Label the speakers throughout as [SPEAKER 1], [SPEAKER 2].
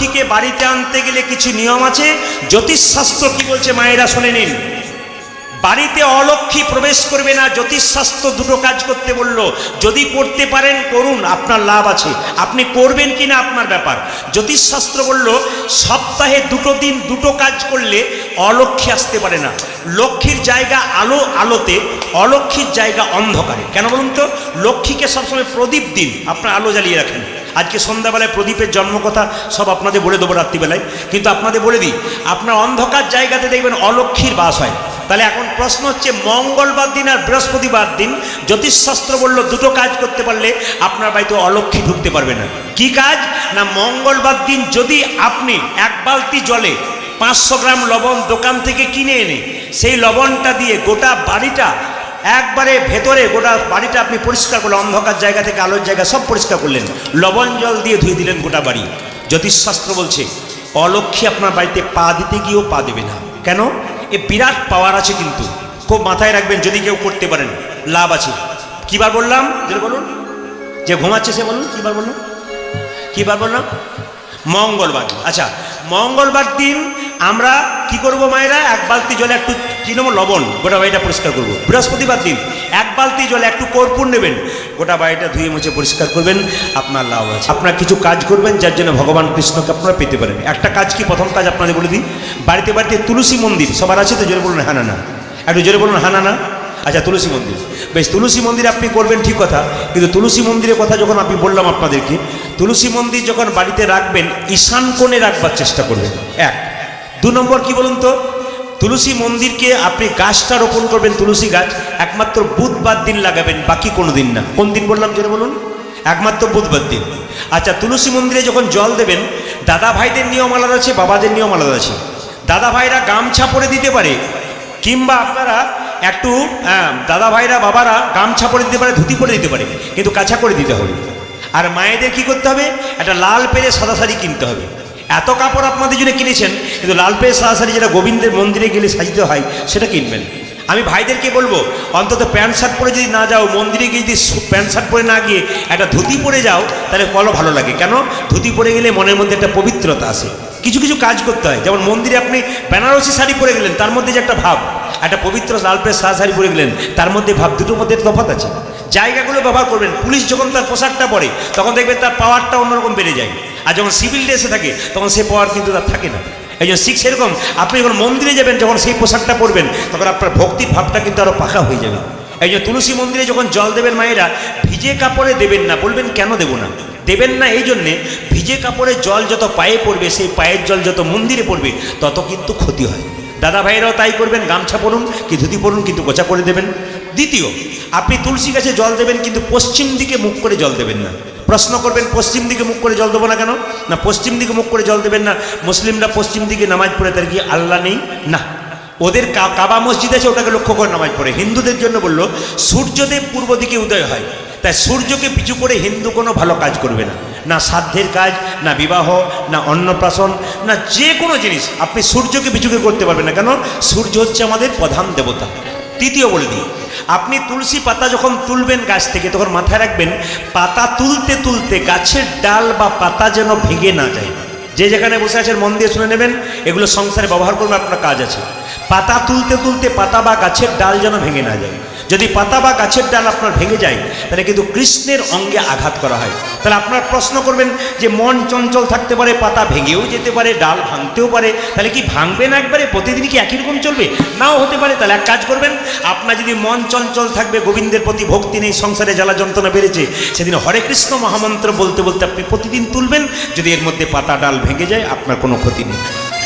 [SPEAKER 1] অলক্ষীকে বাড়িতে আনতে গেলে কিছু নিয়ম আছে? জ্যোতিষশাস্ত্র কি বলছে? মায়েরা শুনে নিন। বাড়িতে অলক্ষী প্রবেশ করবে না, জ্যোতিষশাস্ত্র দুটো কাজ করতে বলল। যদি করতে পারেন, করুন, আপনার লাভ আছে। আপনি করবেন কি না আপনার ব্যাপার। জ্যোতিষশাস্ত্র বলল, সপ্তাহে দুটো দিন দুটো কাজ করলে অলক্ষী আসতে পারে না। লক্ষ্মীর জায়গা আলো আলোতে অলক্ষীর জায়গা অন্ধকারে। কেন বলুন তো? লক্ষ্মীকে সবসময় প্রদীপ দিন, আপনার আলো জ্বালিয়ে রাখেন। আজকে সন্ধ্যাবেলায় প্রদীপের জন্মকথা সব আপনাদের বলে দেবো রাত্রিবেলায়। কিন্তু আপনাদের বলে দিই, আপনার অন্ধকার জায়গাতে দেখবেন অলক্ষীর বাস হয়। তাহলে এখন প্রশ্ন হচ্ছে, মঙ্গলবার দিন আর বৃহস্পতিবার দিন জ্যোতিষশাস্ত্র বলল দুটো কাজ করতে পারলে আপনার বাড়িতে অলক্ষী ঢুকতে পারবে না। কি কাজ? না, মঙ্গলবার দিন যদি আপনি এক বালতি জলে পাঁচশো গ্রাম লবণ দোকান থেকে কিনে এনে সেই লবণটা দিয়ে গোটা বাড়িটা একবারে ভেতরে গোটা বাড়িটা আপনি পরিষ্কার করলেন, অন্ধকার জায়গা থেকে আলোর জায়গা সব পরিষ্কার করলেন। লবণ জল দিয়ে ধুয়ে দিলেন গোটা বাড়ি। জ্যোতিষশাস্ত্র বলছে, অলক্ষী আপনার বাড়িতে পা দিতে গিয়েও পা দেবে না। কেন? এ বিরাট পাওয়ার আছে কিন্তু। খুব মাথায় রাখবেন, যদি কেউ করতে পারেন, লাভ আছে। কিবার বললাম? যেটা বলুন। যে ঘুমাচ্ছে সে বলুন, কিবার বলুন কিবার বললাম? মঙ্গলবার আচ্ছা মঙ্গলবার দিন আমরা কি করব মায়েরা? এক বালতি জলে একটু কি নেব লবণ, গোটা বাড়িটা পরিষ্কার করব। বৃহস্পতিবার দিন, এক বালতি জলে, একটু কর্পূর নেবেন। গোটা বাড়িটা ধুয়ে মুছে পরিষ্কার করবেন। আপনার লাভ আছে। আপনার কিছু কাজ করবেন, যার জন্য ভগবান কৃষ্ণকে আপনারা পেতে পারেন। একটা কাজ কি? প্রথম কাজ আপনাদের বলে দিই, বাড়িতে বাড়িতে তুলসী মন্দির, সবার আছে তো? জোরে বলুন হ্যাঁ না একটু জোরে বলুন হ্যাঁ না না আচ্ছা তুলসী মন্দির। বেশ, তুলসী মন্দির আপনি করবেন, ঠিক কথা। কিন্তু তুলসী মন্দিরের কথা যখন আমি বললাম আপনাদেরকে, তুলসী মন্দির যখন বাড়িতে রাখবেন, ঈশান কোণে রাখবার চেষ্টা করবেন। এক। দু নম্বর কি বলুন তো? তুলসী মন্দিরকে আপনি গাছটা রোপণ করবেন তুলসী গাছ একমাত্র বুধবার দিন লাগাবেন বাকি কোনো দিন না। কোন দিন বললাম জোরে বলুন? একমাত্র বুধবার দিন। আচ্ছা তুলসী মন্দিরে যখন জল দেবেন দাদা ভাইদের নিয়ম আলাদা আছে বাবাদের নিয়ম আলাদা আছে। দাদা ভাইরা গামছা পরে দিতে পারে কিংবা আপনারা একটু হ্যাঁ, দাদা ভাইরা বাবারা গামছা পরে দিতে পারে ধুতি পরে দিতে পারে কিন্তু কাছা করে দিতে হবে। আর মায়েদের কি করতে হবে? একটা লাল পেরে সাদা শাড়ি কিনতে হবে। এত কাপড় আপনাদের জন্য কিনেছেন, কিন্তু লাল পেরে সাদা শাড়ি যেটা গোবিন্দের মন্দিরে গেলে সাজিতে হয়, সেটা কিনবেন। আমি ভাইদেরকে বলব, অন্তত প্যান্ট শার্ট পরে যদি না যাও, মন্দিরে গিয়ে যদি প্যান্ট শার্ট পরে না গিয়ে একটা ধুতি পরে যাও, তাহলে কলো ভালো লাগে। কেন? ধুতি পরে গেলে মনের মধ্যে একটা পবিত্রতা আসে কিছু কিছু কাজ করতে হয়। যেমন মন্দিরে আপনি বেনারসি শাড়ি পরে গেলেন, তার মধ্যে যে একটা ভাব, একটা পবিত্র লাল প্রেস সাদা শাড়ি পরে গেলেন, তার মধ্যে ভাব দুটোর মধ্যে তফাৎ আছে। জায়গাগুলো ব্যবহার করবেন, পুলিশ যখন তার পোশাকটা পরে, তখন দেখবেন তার পাওয়ারটা অন্যরকম বেড়ে যায়। আর যখন সিভিল ড্রেসে থাকে, তখন সে পাওয়ার কিন্তু তার থাকে না। এই শিখ সেরকম, আপনি যখন মন্দিরে যাবেন, যখন সেই পোশাকটা পরবেন, তখন আপনার ভক্তির ভাবটা কিন্তু আরও পাকা হয়ে যাবে। এই তুলসী মন্দিরে যখন জল দেবেন মায়েরা, ভিজে কাপড়ে দেবেন না। বলবেন, কেন দেবো না? দেবেন না এই জন্যে, ভিজে কাপড়ে জল যত পায়ে পড়বে, সেই পায়ের জল যত মন্দিরে পড়বে, তত কিন্তু ক্ষতি হয়। দাদা ভাইয়েরাও তাই করবেন, গামছা পরুন কি ধুতি পরুন, কিন্তু গোছা করে দেবেন। দ্বিতীয়, আপনি তুলসী গাছে জল দেবেন, কিন্তু পশ্চিম দিকে মুখ করে জল দেবেন না। প্রশ্ন করবেন, পশ্চিম দিকে মুখ করে জল দেবো না কেন? না, পশ্চিম দিকে মুখ করে জল দেবেন না। মুসলিমরা পশ্চিম দিকে নামাজ পড়ে তার কি আল্লাহ নেই? না। ওদের কাবা মসজিদ আছে, ওটাকে লক্ষ্য করে নামাজ পড়ে হিন্দুদের জন্য বলল সূর্যদেব পূর্ব দিকে উদয় হয়। তাই সূর্যকে পিছু করে হিন্দু কোনো ভালো কাজ করবে না। না সাধ্যের কাজ, না বিবাহ, না অন্নপ্রাশন, না যে কোনো জিনিস। আপনি সূর্যকে পিছুকে করতে পারবেন না কেন? সূর্য হচ্ছে আমাদের প্রধান দেবতা। তৃতীয় বলে দিই। আপনি তুলসী পাতা যখন তুলবেন গাছ থেকে, তখন মাথায় রাখবেন, পাতা তুলতে তুলতে গাছের ডাল বা পাতা যেন ভেঙে না যায়। যে যেখানে বসে আছেন, মন দিয়ে শুনে নেবেন, এগুলো সংসারে ব্যবহার করবেন আপনার কাজ আছে। পাতা তুলতে তুলতে পাতা বা গাছের ডাল যেন ভেঙে না যায়। যদি পাতা বা গাছের ডাল আপনার ভেঙে যায়, তাহলে কিন্তু কৃষ্ণের অঙ্গে আঘাত করা হয়। তাহলে আপনার প্রশ্ন করবেন যে মন চঞ্চল থাকতে পারে, পাতা ভেঙেও যেতে পারে, ডাল ভাঙতেও পারে, তাহলে কি ভাঙবে না একবারে? প্রতিদিন কি একই রকম চলবে? নাও হতে পারে, তাহলে এক কাজ করবেন, আপনার যদি মন চঞ্চল থাকবে, গোবিন্দের প্রতি ভক্তি নেই, সংসারে জ্বালা যন্ত্রণা বেড়েছে, সেদিন হরে কৃষ্ণ মহামন্ত্র বলতে বলতে আপনি প্রতিদিন তুলবেন, যদি এর মধ্যে পাতা, ডাল ভেঙে যায়, আপনার কোনো ক্ষতি নেই।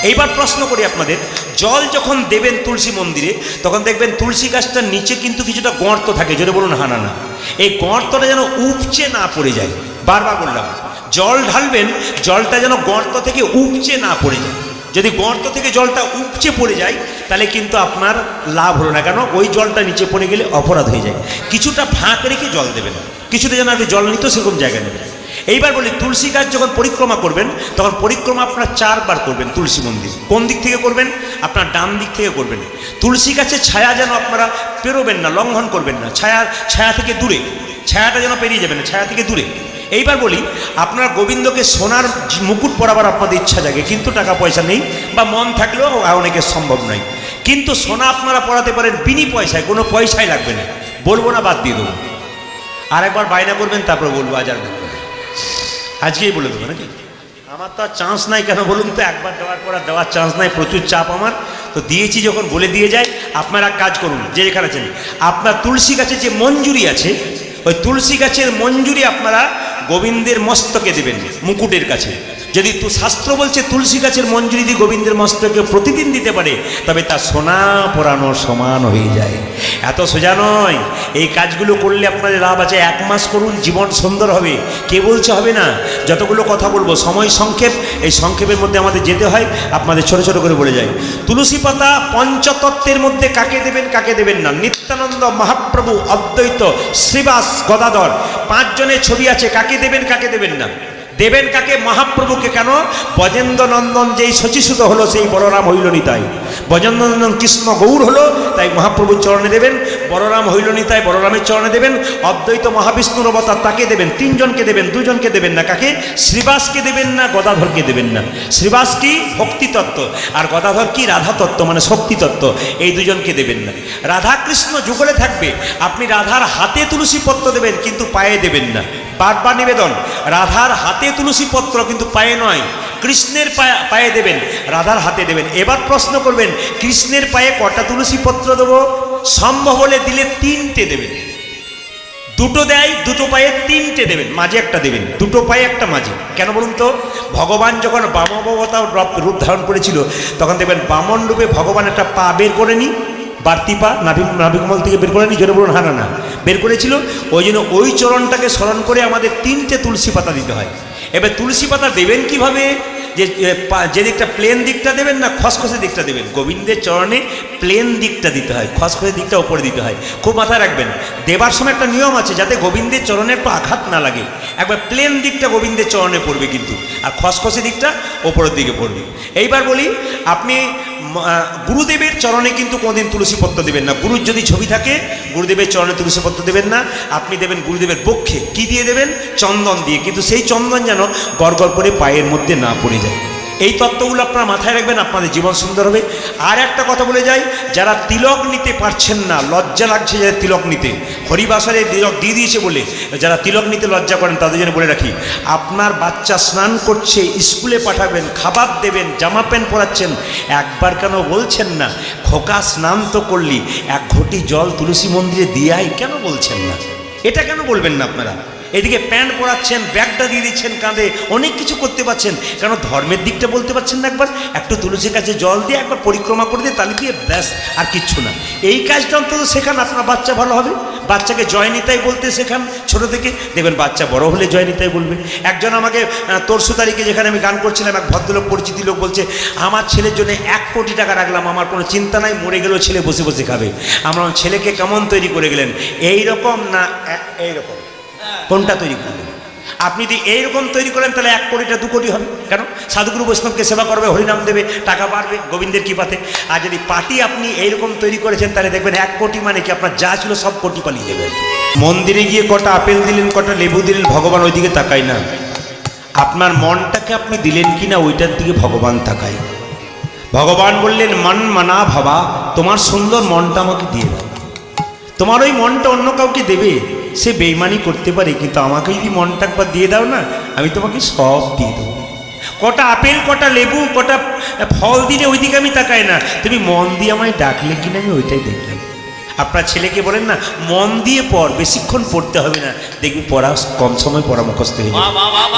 [SPEAKER 1] এইবার প্রশ্ন করি আপনাদের, জল যখন দেবেন তুলসী মন্দিরে, তখন দেখবেন তুলসী গাছটার নিচে কিন্তু কিছুটা গর্ত থাকে, জোরে বলুন হানা না এই গর্তটা যেন উপচে না পড়ে যায়, বারবার বললাম। জল ঢালবেন, জলটা যেন গর্ত থেকে উপচে না পড়ে যায়। যদি গর্ত থেকে জলটা উপচে পড়ে যায়, তাহলে কিন্তু আপনার লাভ হলো না, কেন? ওই জলটা নিচে পড়ে গেলে অপরাধ হয়ে যায়। কিছুটা ফাঁক রেখে জল দেবেন। কিছুটা যেন আপনি জল নিত, সেরকম জায়গা নেবেন। এইবার বলি, তুলসী গাছ যখন পরিক্রমা করবেন, তখন পরিক্রমা আপনার চারবার করবেন তুলসী মন্দির। কোন দিক থেকে করবেন? আপনার ডান দিক থেকে করবেন। তুলসী গাছের ছায়া যেন আপনারা পেরোবেন না, লঙ্ঘন করবেন না। ছায়া ছায়া থেকে দূরে। ছায়াটা যেন পেরিয়ে যাবেন না, ছায়া থেকে দূরে। এইবার বলি, আপনার গোবিন্দকে সোনার মুকুট পরাবার আপনাদের ইচ্ছা জাগে, কিন্তু টাকা পয়সা নেই বা মন থাকলেও অনেকের সম্ভব নয়। কিন্তু সোনা আপনারা পড়াতে পারেন বিনি পয়সায়, কোনো পয়সাই লাগবে না। বলব না, বাদ দিয়ে দেবো। আরেকবার বায়না করবেন, তারপর বলব, আজ আর। আজকেই বলে দেবো নাকি? আমার তো আর চান্স নাই কেন বলুন তো? একবার দেওয়ার পর আর দেওয়ার চান্স নাই, প্রচুর চাপ আমার। তো দিয়েছি যখন, বলে দিয়ে যায় আপনারা কাজ করুন, যে এখানে আছেন। আপনার তুলসী গাছে যে মঞ্জুরি আছে, ওই তুলসী গাছের মঞ্জুরি আপনারা গোবিন্দের মস্তকে দেবেন, মুকুটের কাছে। যদি তু শাস্ত্র বলছে, তুলসী গাছের মঞ্জুরি দিয়ে গোবিন্দের মস্তকে প্রতিদিন দিতে পারে, তবে তা সোনা পরানো সমান হয়ে যায়। এত সোজা নয়। এই কাজগুলো করলে আপনাদের লাভ আছে। এক মাস করুন, জীবন সুন্দর হবে। কে বলছে হবে না? যতগুলো কথা বলব, সময় সংক্ষেপ, এই সংক্ষেপের মধ্যে আমাদের যেতে হয়, আপনাদের ছোট ছোট করে বলে যায় তুলসী পাতা পঞ্চতত্ত্বের মধ্যে কাকে দেবেন কাকে দেবেন না? নিত্যানন্দ মহাপ্রভু অদ্বৈত শ্রীবাস গদাধর, পাঁচজনের ছবি আছে, কাকে দেবেন কাকে দেবেন না? দেবেন কাকে? মহাপ্রভুকে। কেন? বজেন্দ্র নন্দন যেই শচীসুত হলো, সেই বলরাম হইল নিতাই বজেন্দ্র নন্দন কৃষ্ণ গৌর হলো, তাই মহাপ্রভুর চরণে দেবেন। বলরাম হইল নিতাই বলরামের চরণে দেবেন। অদ্বৈত মহাবিষ্ণুর অবতার তাকে দেবেন। তিনজনকে দেবেন, দুজনকে দেবেন না কাকে? শ্রীবাসকে দেবেন না, গদাধরকে দেবেন না। শ্রীবাস কি? ভক্তি তত্ত্ব আর গদাধর কি? রাধাতত্ত্ব মানে শক্তিতত্ত্ব। এই দুজনকে দেবেন না। রাধা কৃষ্ণ যুগলে থাকবে। আপনি রাধার হাতে তুলসী পত্র দেবেন, কিন্তু পায়ে দেবেন না। বারবার নিবেদন, রাধার হাতে তুলসী পত্র কিন্তু পায়ে নয়, কৃষ্ণের পায়ে পায়ে দেবেন, রাধার হাতে দেবেন। এবার প্রশ্ন করবেন, কৃষ্ণের পায়ে কটা তুলসী পত্র দেবো? সম্ভব হলে দিলে তিনটে দেবেন। দুটো দেয়, দুটো পায়ে তিনটে দেবেন, মাঝে একটা দেবেন, দুটো পায়ে একটা মাঝে। কেন বলুন তো? ভগবান যখন বামবতার রূপ ধারণ করেছিল, তখন দেখবেন বামন রূপে ভগবান একটা পা বের করে নি বাড়তি পা নাভি নাভিকমল থেকে বের করে নি, জোরে বলুন, হানা না। বের করেছিল, ওই জন্য ওই চরণটাকে স্মরণ করে আমাদের তিনটে তুলসী পাতা দিতে হয়। এবার তুলসী পাতা দেবেন কীভাবে? যে যে দিকটা প্লেন দিকটা দেবেন না খসখসে দিকটা দেবেন? গোবিন্দের চরণে প্লেন দিকটা দিতে হয়, খসখসে দিকটা ওপরে দিতে হয়, খুব মাথায় রাখবেন। দেবার সময় একটা নিয়ম আছে, যাতে গোবিন্দের চরণে একটু আঘাত না লাগে। একবার প্লেন দিকটা গোবিন্দের চরণে পড়বে কিন্তু, আর খসখসে দিকটা ওপরের দিকে পড়বে। এইবার বলি, আপনি গুরুদেবের চরণে কিন্তু কোনোদিন তুলসী পত্র দেবেন না। গুরুর যদি ছবি থাকে, গুরুদেবের চরণে তুলসী পত্র দেবেন না। আপনি দেবেন গুরুদেবের পক্ষে। কি দিয়ে দেবেন? চন্দন দিয়ে। কিন্তু সেই চন্দন যেন গড় করে পায়ের মধ্যে না পড়ে যায়। এই তত্ত্বগুলো আপনারা মাথায় রাখবেন, আপনাদের জীবন সুন্দর হবে। আর একটা কথা বলে যাই, যারা তিলক নিতে পারছেন না, লজ্জা লাগছে যাদের তিলক নিতে। হরিবাসারে তিলক দিয়ে দিয়েছে বলে, যারা তিলক নিতে লজ্জা করেন তাদের জন্য বলে রাখি, আপনার বাচ্চা স্নান করছে, স্কুলে পাঠাবেন, খাবার দেবেন, জামা প্যান্ট পরাচ্ছেন, একবার কেন বলছেন না, খোকা স্নান তো করলি, এক ঘটি জল তুলসী মন্দিরে দিয়ে আয়, কেন বলছেন না? এটা কেন বলবেন না আপনারা? এদিকে প্যান্ট পরাচ্ছেন, ব্যাগটা দিয়ে দিচ্ছেন, কাঁধে অনেক কিছু করতে পারছেন। কারণ ধর্মের দিকটা বলতে পারছেন না একবার? একটু তুলসীর কাছে জল দিয়ে একবার পরিক্রমা করে দিয়ে তাহলে দিয়ে ব্যাস, আর কিচ্ছু না। এই কাজটা অন্তত শেখান, আপনার বাচ্চা ভালো হবে। বাচ্চাকে জয় নিতাই বলতে শেখান ছোট থেকে। দেখবেন বাচ্চা বড় হলে জয় নিতাই বলবে। একজন আমাকে তরসু তারিখে যেখানে আমি গান করছিলাম, এক ভদ্রলোক, পরিচিতি লোক বলছে, আমার ছেলের জন্য এক কোটি টাকা রাখলাম, আমার কোনো চিন্তা নাই, মরে গেলেও ছেলে বসে বসে খাবে। আমরা ছেলেকে কেমন তৈরি করে গেলেন? এই রকম না এইরকম। কোনটা তৈরি করলেন? আপনি যদি এইরকম তৈরি করেন, তাহলে এক কোটিটা, দু কোটি হবে। কেন? সাধুগুরু বৈষ্ণবকে সেবা করবে, হরিনাম দেবে, টাকা বাড়বে, গোবিন্দের কৃপাতে। আর যদি পার্টি আপনি এইরকম তৈরি করেছেন, তাহলে দেখবেন এক কোটি মানে কি? আপনার যা ছিল সব কোটি পালিয়ে দেবে মন্দিরে গিয়ে কটা আপেল দিলেন, কটা লেবু দিলেন, ভগবান ওইদিকে তাকায় না। আপনার মনটাকে আপনি দিলেন কি না ওইটার দিকে ভগবান তাকায়। ভগবান বললেন, মন মানা ভাবা, তোমার সুন্দর মনটা আমাকে দিয়ে দাও। তোমার ওই মনটা অন্য কাউকে দেবে সে বেইমানি করতে পারে কিন্তু আমাকে যদি মনটা একবার দিয়ে দাও না? আমি তোমাকে সব দিয়ে দেবো। কটা আপেল কটা লেবু কটা ফল দিলে ওইদিকে আমি তাকাই না। তুমি মন দিয়ে আমায় ডাকলে কিনা আমি ওইটাই দেখলাম। আপনার ছেলেকে বলেন না মন দিয়ে পড় বেশিক্ষণ পড়তে হবে না। দেখবি পড়া কম সময় পড়া মুখস্থ হয়ে যাবে।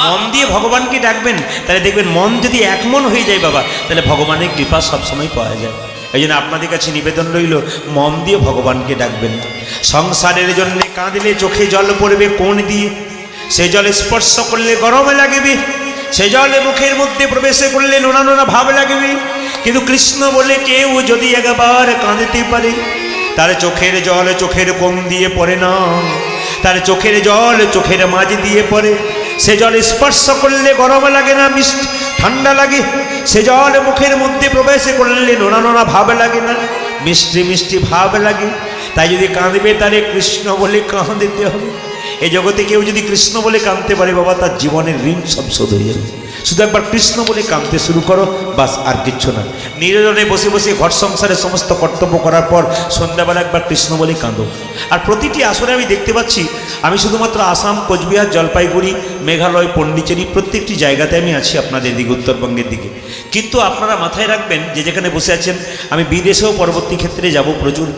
[SPEAKER 1] মন দিয়ে ভগবানকে ডাকবেন তাহলে দেখবেন মন যদি এক মন হয়ে যায় বাবা তাহলে ভগবানের কৃপা সবসময় পাওয়া যায়। এই জন্য আপনাদের কাছে নিবেদন রইল, মন দিয়ে ভগবানকে ডাকবেন। সংসারের জন্য কাঁদলে চোখে জল পড়বে কোন দিয়ে? সে জল স্পর্শ করলে গরমে লাগবে, সে জলে মুখের মধ্যে প্রবেশ করলে নোনা নোনা ভাব লাগবে। কিন্তু কৃষ্ণ বলে, কেউ যদি একবার কাঁদতে পারে, তার চোখের জল চোখের কোন দিয়ে পড়ে না, তার চোখের জল চোখের মাঝ দিয়ে পড়ে। সে জল স্পর্শ করলে গরম লাগে না, মিষ্টি, ঠান্ডা লাগে। সে জল মুখের মধ্যে প্রবেশ করলে নোনা নোনা ভাব লাগে না, মিষ্টি মিষ্টি ভাব লাগে। তাই যদি কাঁদবে তারে কৃষ্ণ বলে কাঁদিতে হবে। এই জগতে কেউ যদি কৃষ্ণ বলে কাঁদতে পারে, বাবা, তার জীবনের ঋণ সব শোধ হয়ে যাবে। শুধু একবার কৃষ্ণ বলে কাঁদতে শুরু করো, বাস আর কিচ্ছু না। নিরজনে বসে বসে ঘর সংসারের সমস্ত কর্তব্য করার পর সন্ধ্যাবেলা একবার কৃষ্ণ বলে কাঁদো। আর প্রতিটি আসরে আমি দেখতে পাচ্ছি, আমি শুধুমাত্র আসাম, কোচবিহার, জলপাইগুড়ি, মেঘালয়, পণ্ডিচেরি প্রত্যেকটি জায়গাতে আমি আছি আপনাদের দিকে, উত্তরবঙ্গের দিকে। কিন্তু আপনারা মাথায় রাখবেন যে যেখানে বসে আছেন, আমি বিদেশেও পরবর্তী ক্ষেত্রে যাব, প্রচুর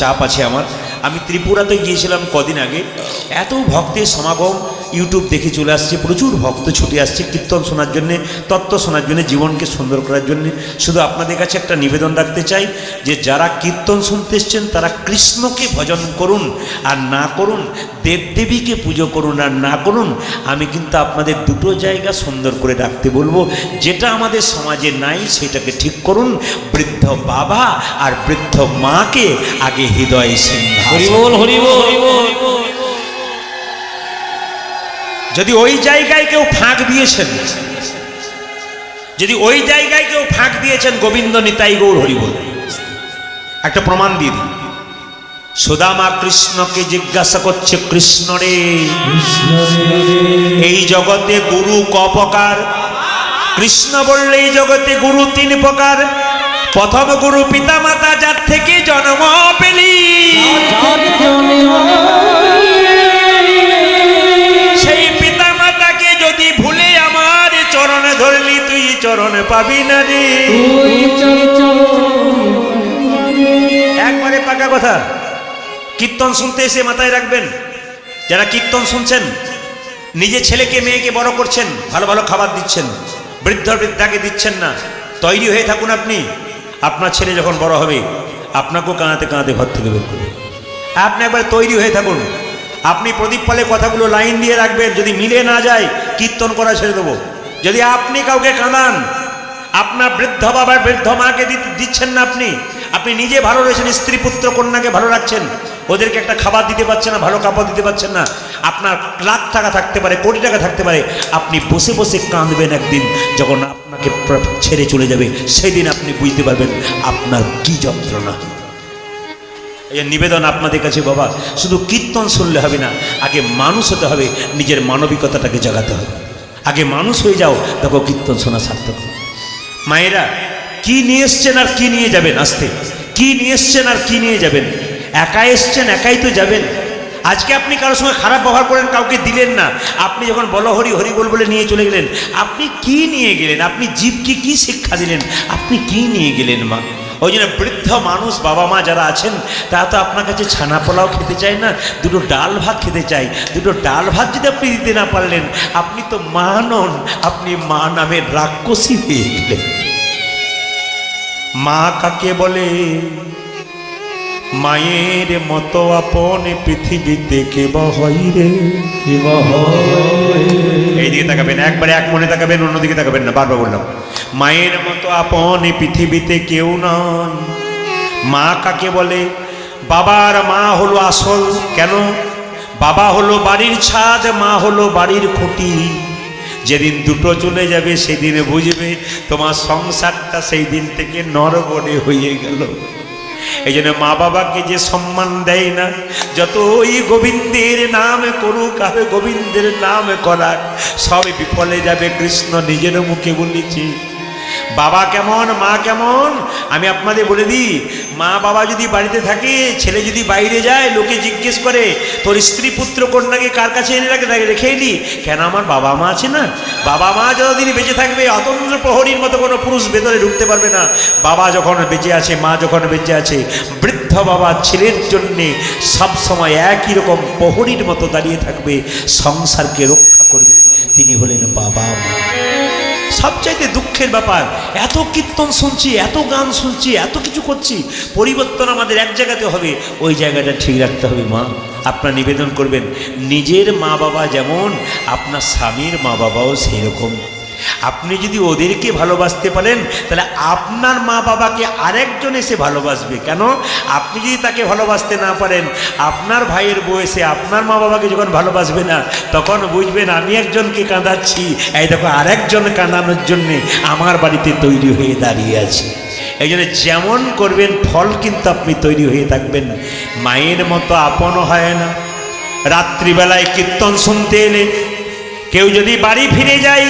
[SPEAKER 1] চাপ আছে আমার। আমি ত্রিপুরাতে গিয়েছিলাম কদিন আগে। এত ভক্তের সমাগম ইউটিউব দেখে চলে আসছে, প্রচুর ভক্ত ছুটে আসছে কীর্তন শোনার জন্যে, তত্ত্ব শোনার জন্য, জীবনকে সুন্দর করার জন্য। শুধু আপনাদের কাছে একটা নিবেদন রাখতে চাই যে যারা কীর্তন শুনতে এসছেন, তারা কৃষ্ণকে ভজন করুন আর না করুন, দেবদেবীকে পুজো করুন আর না করুন, আমি কিন্তু আপনাদের দুটো জায়গা সুন্দর করে রাখতে বলব। যেটা আমাদের সমাজে নাই, সেটাকে ঠিক করুন। বৃদ্ধ বাবা আর বৃদ্ধ মাকে আগে হৃদয়ে সিংহাসন।
[SPEAKER 2] হরিবল হরিবল হরিবল।
[SPEAKER 1] যদি ওই জায়গায় কেউ ফাঁক দিয়েছেন, যদি ওই জায়গায় কেউ ফাঁক দিয়েছেন, গোবিন্দ নিতাই গৌর হরিবল একটা প্রমাণ দিয়ে দিই। সুদামা কৃষ্ণকে জিজ্ঞাসা করছে, কৃষ্ণ রে, এই জগতে গুরু ক প্রকার? কৃষ্ণ বললে, এই জগতে গুরু তিন প্রকার। প্রথম গুরু পিতা মাতা যার থেকে জন্ম পেলি। চরণে পাবি না রে। একবারে পাকা কথা। কীর্তন শুনতে এসে মাথায় রাখবেন যারা কীর্তন শুনছেন নিজে ছেলেকে মেয়েকে বড় করছেন ভালো ভালো খাবার দিচ্ছেন বৃদ্ধ বৃদ্ধাকে দিচ্ছেন না তৈরি হয়ে থাকুন আপনি। আপনার ছেলে যখন বড় হবে আপনাকেও কাঁদাতে কাঁদাতে ঘর থেকে বের করবে। আপনি একবার তৈরি হয়ে থাকুন। আপনি প্রদীপ পালে কথাগুলো লাইন দিয়ে রাখবেন যদি মিলে না যায় কীর্তন করা ছেড়ে দেবো। যদি আপনি কাউকে কাঁদান আপনার বৃদ্ধ বাবার বৃদ্ধ মাকে দিচ্ছেন না আপনি আপনি নিজে ভালো রয়েছেন, স্ত্রী পুত্র কন্যাকে ভালো রাখছেন, ওদেরকে একটা খাবার দিতে পারছেন না, ভালো কাপড় দিতে পারছেন না, আপনার লাখ টাকা থাকতে পারে, কোটি টাকা থাকতে পারে, আপনি বসে বসে কাঁদবেন একদিন, যখন আপনাকে ছেড়ে চলে যাবে, সেদিন আপনি বুঝতে পারবেন আপনার কি যন্ত্রণা। এই নিবেদন আপনাদের কাছে বাবা, শুধু কীর্তন শুনলে হবে না, আগে মানুষ হতে হবে, নিজের মানবিকতাটাকে জাগাতে হবে। আগে মানুষ হয়ে যাও, দেখো কীর্তন শোনা সার্থক। মায়েরা, কি নিয়ে এসছেন আর কি নিয়ে যাবেন আসতে? কি নিয়ে এসছেন আর কি নিয়ে যাবেন? একা এসছেন, একাই তো যাবেন। আজকে আপনি কারোর সঙ্গে খারাপ ব্যবহার করেন, কাউকে দিলেন না। আপনি যখন বলো হরি হরি বল বলে নিয়ে চলে গেলেন, আপনি কি নিয়ে গেলেন? আপনি জীবকে কি শিক্ষা দিলেন? আপনি কি নিয়ে গেলেন মা? ওই জন্য বৃদ্ধ মানুষ বাবা মা যারা আছেন, তারা তো আপনার কাছে ছানা পোলাও খেতে চায় না, দুটো ডাল ভাত খেতে চাই দুটো ডাল ভাত যদি আপনি দিতে না পারলেন, আপনি তো মা নন, আপনি মা নামের রাক্ষসী হয়ে গেলেন। মা কাকে বলে? মায়ের মতো আপন পৃথিবীতে কে বহই রে। এই দিকে তাকাবেন একবারে এক মনে তাকাবেন অন্যদিকে তাকাবেন না বারবার বললাম। মায়ের মতো আপন পৃথিবীতে কেউ নয় মা কাকে বলে? বাবার মা হলো আসল কেন? বাবা হলো বাড়ির ছাদ মা হলো বাড়ির খুঁটি। যেদিন দুটো চলে যাবে সেদিন বুঝবে তোমার সংসারটা সেই দিন থেকে নরবরে হয়ে গেল। এই জন্য মা বাবাকে যে সম্মান দেয় না, যতই গোবিন্দের নাম করুক আর গোবিন্দের নাম করাক সবই বিফলে যাবে। কৃষ্ণ নিজের মুখে বলেছে বাবা কেমন, মা কেমন? আমি আপনাদের বলে দিই, মা বাবা যদি বাড়িতে থাকে, ছেলে যদি বাইরে যায়, লোকে জিজ্ঞেস করে, তোর স্ত্রী পুত্র কন্যাকে কার কাছে এনে রাখে? তাকে রেখে এলি। কেন আমার বাবা মা আছে না? বাবা মা যতদিন বেঁচে থাকবে অতন্ত্র প্রহরীর মতো কোনো পুরুষ ভেতরে ঢুকতে পারবে না। বাবা যখন বেঁচে আছে, মা যখন বেঁচে আছে, বৃদ্ধ বাবা ছেলের জন্যে সবসময় একই রকম প্রহরীর মতো দাঁড়িয়ে থাকবে, সংসারকে রক্ষা করবে। তিনি হলেন সবচাইতে দুঃখের ব্যাপার, এত কীর্তন শুনছি, এত গান শুনছি, এত কিছু করছি, পরিবর্তন আমাদের এক জায়গাতে হবে, ওই জায়গাটা ঠিক রাখতে হবে মা। আপনার নিবেদন করবেন, নিজের মা বাবা যেমন, আপনার স্বামীর মা বাবাও সেই রকম আপনি যদি ওদেরকে ভালোবাসতে পারেন, তাহলে আপনার মা বাবাকে আরেকজন এসে ভালোবাসবে। কেন? আপনি যদি তাকে ভালোবাসতে না পারেন, আপনার ভাইয়ের বয়সে আপনার মা বাবাকে যখন ভালোবাসবে না, তখন বুঝবেন আমি একজনকে কাঁদাচ্ছি। এই দেখো, আরেকজন কাঁদানোর জন্যে আমার বাড়িতে তৈরি হয়ে দাঁড়িয়ে আছে। এই জন্য যেমন করবেন, ফল কিন্তু আপনি তৈরি হয়ে থাকবেন। মায়ের মতো আপনও হয় না। রাত্রিবেলায় কীর্তন শুনতে এলে কেউ যদি বাড়ি ফিরে যায়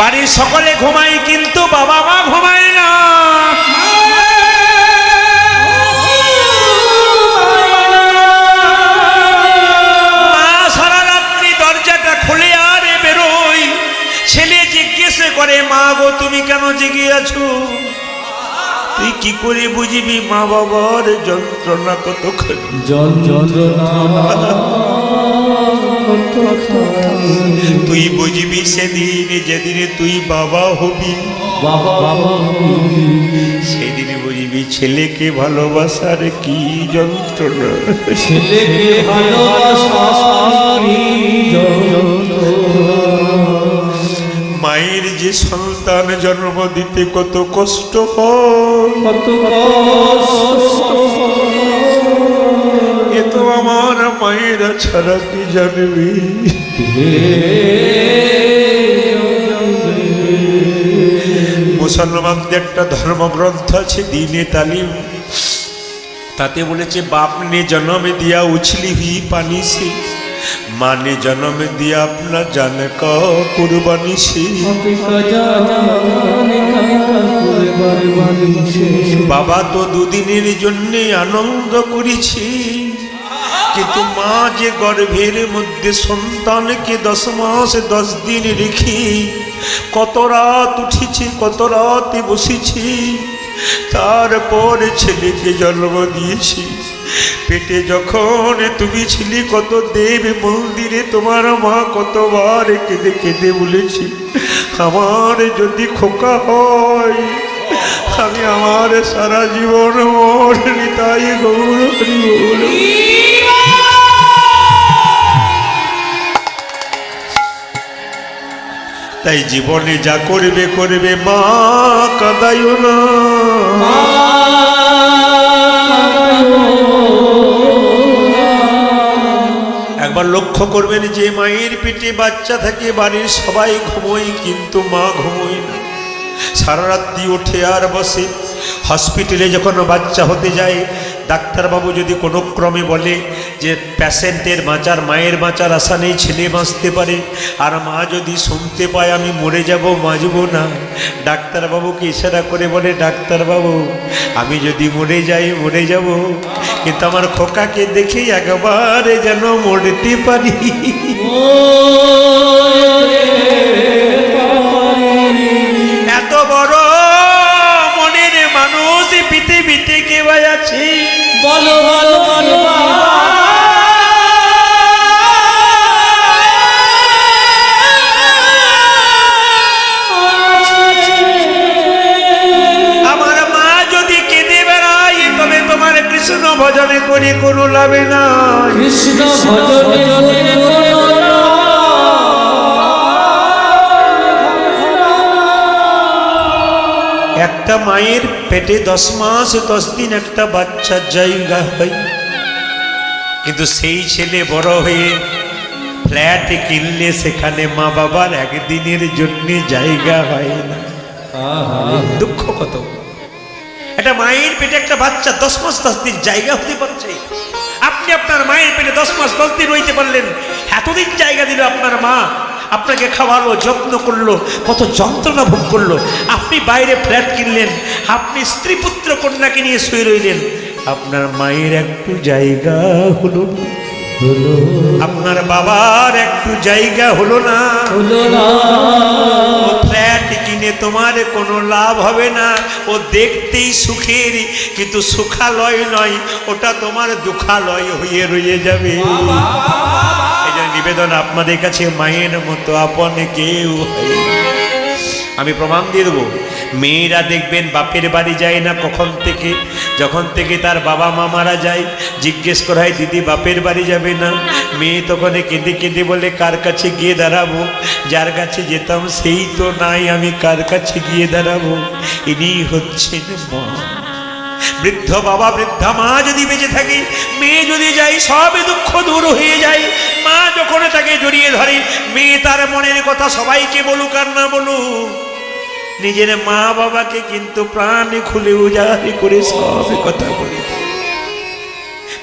[SPEAKER 1] বাড়ির সকলে ঘুমাই, কিন্তু বাবা মা ঘুমায় না। ছেলে করে, মা তুমি কেন আছো তুই কি মা বাবার যন্ত্রণা কতখানি? তুই বুঝবি সেদিন যেদিনে তুই বাবা হবি। সেদিন বুঝবি ছেলেকে ভালোবাসার কি যন্ত্রণা।
[SPEAKER 2] ছেলেকে
[SPEAKER 1] মায়ের যে সন্তান জন্ম দিতে কত কষ্ট হয়।
[SPEAKER 2] কত কষ্ট
[SPEAKER 1] তো আমার মায়েরা ছাড়া কি জানবি। মুসলমানদের একটা ধর্মগ্রন্থ আছে, দিনে তালিম। তাতে বলেছে বাপ নে জন্ম দিয়া উছলি হুই পানি সে। মানে জন্ম দিয়া আপনা জান কুরবানি সে। বাবা তো দুদিনের জন্যে আনন্দ করেছি। কিন্তু মা যে গর্ভের মধ্যে সন্তানকে দশ মাস, দশ দিন রেখে কত রাত উঠেছি, কত রাতে বসেছি, তারপর ছেলেকে জন্ম দিয়েছি। পেটে যখন তুমি ছিলি, কত দেব মন্দিরে তোমার মা কতবার কেঁদে কেঁদে বলেছি, আমার যদি খোকা হয়, আমি আমার সারা জীবন মোর নিতাই গৌর তাই জীবনে যা করবে করবে মা কাদাইও না। একবার লক্ষ্য করবেন যে মায়ের পেটে বাচ্চা থাকে বাড়ির সবাই ঘুমোয় কিন্তু মা ঘুমোয় না। সারা রাত্রি ওঠে আর বসে। হসপিটালে যখন বাচ্চা হতে যায় ডাক্তারবাবু যদি কোনো ক্রমে বলে যে প্যাশেন্টের বাঁচার, মায়ের বাঁচার আশা নেই, ছেলে বাঁচতে পারে, আর মা যদি শুনতে পায় আমি মরে যাব, বাঁচব না ডাক্তারবাবুকে ইশারা করে বলে, ডাক্তারবাবু, আমি যদি মরে যাই, মরে যাব, কিন্তু আমার খোকাকে দেখে একবারে যেন মরতে পারি। এত বড় মনের মানুষ পৃথিবীতে কেউ আছে?
[SPEAKER 2] বলো বলো বলো
[SPEAKER 1] আমার মা যদি কেঁদে বেড়ায় তবে তোমার কৃষ্ণ ভজনে করি কোনো লাভে না
[SPEAKER 2] কৃষ্ণ ভজনে
[SPEAKER 1] একটা মায়ের পেটে দশ মাস দশ দিন একটা বাচ্চার জায়গা হয়। কিন্তু সেই ছেলে বড় হয়ে ফ্ল্যাট কিনলে সেখানে মা বাবার একদিনের জন্য জায়গা হয় না। দুঃখ কত। একটা মায়ের পেটে একটা বাচ্চা দশ মাস দশ দিন জায়গা হতে পারছে। আপনি আপনার মায়ের পেটে দশ মাস দশ দিন রইতে পারলেন। এতদিন জায়গা দিল আপনার মা। আপনাকে খাওয়ালো যত্ন করল কত যন্ত্রণা ভোগ করল। আপনি বাইরে ফ্ল্যাট কিনলেন আপনি স্ত্রী পুত্র কন্যাকে নিয়ে শুয়ে রইলেন। আপনার মায়ের একটু জায়গা হলো না। আপনার বাবার একটু জায়গা হলো না
[SPEAKER 2] হলো না।
[SPEAKER 1] ফ্ল্যাট কিনে তোমার কোনো লাভ হবে না। ও দেখতেই সুখের কিন্তু সুখালয় নয় ওটা তোমার দুঃখালয় হয়ে রয়ে যাবে। নিবেদন আপনাদের কাছে, মায়ের মতো আপন কেউ আমি প্রমাণ দিয়ে দেবো, মেয়েরা দেখবেন বাপের বাড়ি যায় না কখন থেকে, যখন থেকে তার বাবা মা মারা যায়, জিজ্ঞেস করা, হয় দিদি, বাপের বাড়ি যাবে না? মেয়ে তখন কেঁদে কেঁদে বলে, কার কাছে গিয়ে দাঁড়াবো? যার কাছে যেতাম সেই তো নাই, আমি কার কাছে গিয়ে দাঁড়াবো? ইনি হচ্ছেন মা। বৃদ্ধ বাবা, বৃদ্ধা মা যদি বেঁচে থাকে, মেয়ে যদি যায়, সবই দুঃখ দূর হয়ে যায়। মা যখন তাকে জড়িয়ে ধরে, মেয়ে তার মনের কথা সবাইকে বলুক আর না বলুক। নিজের মা বাবাকে কিন্তু প্রাণে খুলে উজাড়ি করে সব কথা বলে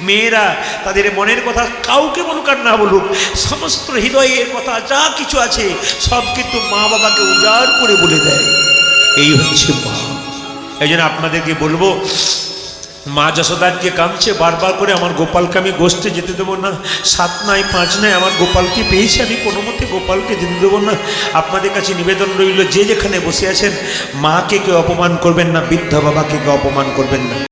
[SPEAKER 1] মেয়েরা তাদের মনের কথা কাউকে বলুক আর না বলুক, সমস্ত হৃদয়ের কথা যা কিছু আছে, সব কিন্তু মা বাবাকে উজাড় করে বলে দেয়। এই হচ্ছে মা। এই জন্য আপনাদেরকে বলব, মা যশোদাকে কাঁদছে, বারবার করে আমার গোপালকে আমি গোষ্ঠে যেতে দেবো না, সাত নাই, পাঁচ নাই, আমার গোপালকে পেয়েছি আমি, কোনো মতে গোপালকে যেতে দেবো না। আপনাদের কাছে নিবেদন রইল, যে যেখানে বসে আছেন, মাকে কেউ অপমান করবেন না, বৃদ্ধ বাবাকে কেউ অপমান করবেন না।